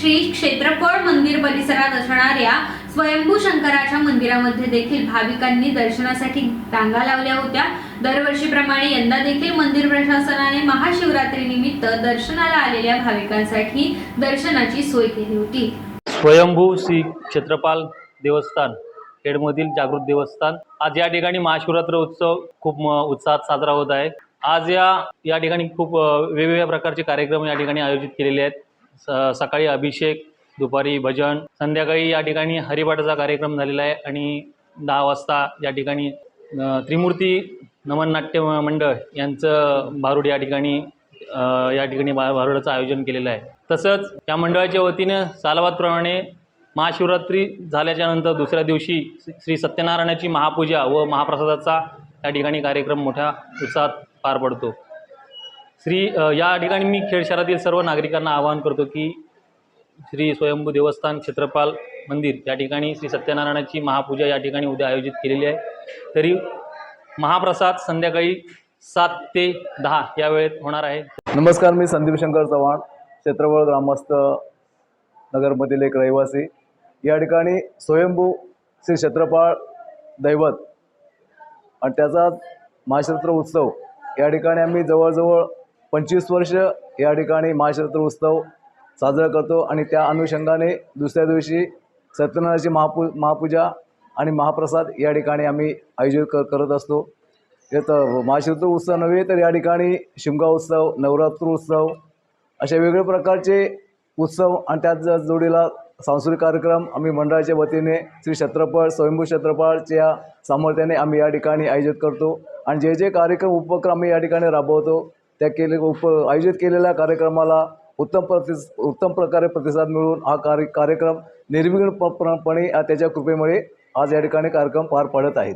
श्री क्षेत्रफळ मंदिर परिसरात असणाऱ्या स्वयंभू शंकराच्या मंदिरामध्ये देखील भाविकांनी दर्शनासाठी रांगा लावल्या होत्या. दरवर्षीप्रमाणे यंदा देखील मंदिर प्रशासनाने महाशिवरात्री निमित्त दर्शनाला आलेल्या भाविकांसाठी दर्शनाची सोय केली होती. स्वयंभू श्री क्षेत्रपाल देवस्थान खेडमधील जागृत देवस्थान. आज या ठिकाणी महाशिवरात्र उत्सव खूप उत्साहात साजरा होत आहे. आज या या ठिकाणी खूप वेगवेगळ्या प्रकारचे कार्यक्रम या ठिकाणी आयोजित केलेले आहेत. स सकाळी अभिषेक दुपारी भजन संध्याकाळी या ठिकाणी हरिपाठाचा कार्यक्रम झालेला आहे आणि दहा वाजता या ठिकाणी त्रिमूर्ती नमन नाट्य मंडळ यांचं भारुड या ठिकाणी या ठिकाणी भा भारुडाचं आयोजन केलेलं आहे. तसंच या मंडळाच्या वतीनं सालाबादप्रमाणे महाशिवरात्री झाल्याच्यानंतर दुसऱ्या दिवशी श्री सत्यनारायणाची महापूजा व महाप्रसादाचा या ठिकाणी कार्यक्रम मोठ्या उत्साहात पार पडतो. श्री या ठिकाणी मी खेड शहरातील सर्व नागरिकांना आवाहन करतो की श्री स्वयंभू देवस्थान क्षेत्रपाल मंदिर या ठिकाणी श्री सत्यनारायणाची महापूजा या ठिकाणी उद्या आयोजित केलेली आहे. तरी महाप्रसाद संध्याकाळी सात ते दहा या वेळेत होणार आहे. नमस्कार मी संदीप शंकर चव्हाण क्षेत्रफळ ग्रामस्थ नगरमधील एक रहिवासी. या ठिकाणी स्वयंभू श्री क्षेत्रपाळ दैवत आणि त्याचा महाशिवरात्र उत्सव या ठिकाणी आम्ही जवळजवळ पंचवीस वर्ष या ठिकाणी महाशिवरात्र उत्सव साजरा करतो आणि त्या अनुषंगाने दुसऱ्या दिवशी सत्यनारायणाची महापू महापूजा आणि महाप्रसाद या ठिकाणी आम्ही आयोजित कर करत असतो. यात महाशिवरात्र उत्सव नव्हे तर या ठिकाणी शिमगा उत्सव नवरात्र उत्सव अशा वेगवेगळ्या प्रकारचे उत्सव आणि त्याच जोडीला सांस्कृतिक कार्यक्रम आम्ही मंडळाच्या वतीने श्री छत्रपळ स्वयंभू छत्रपळच्या सामर्थ्याने आम्ही या ठिकाणी आयोजित करतो. आणि जे जे कार्यक्रम उपक्रम आम्ही या ठिकाणी राबवतो त्या केले उप आयोजित केलेल्या कार्यक्रमाला उत्तम प्रतिस उत्तम प्रकारे प्रतिसाद मिळून हा कार्य कार्यक्रम निर्विघ्नपणे त्याच्या कृपेमुळे आज या ठिकाणी कार्यक्रम पार पडत आहेत.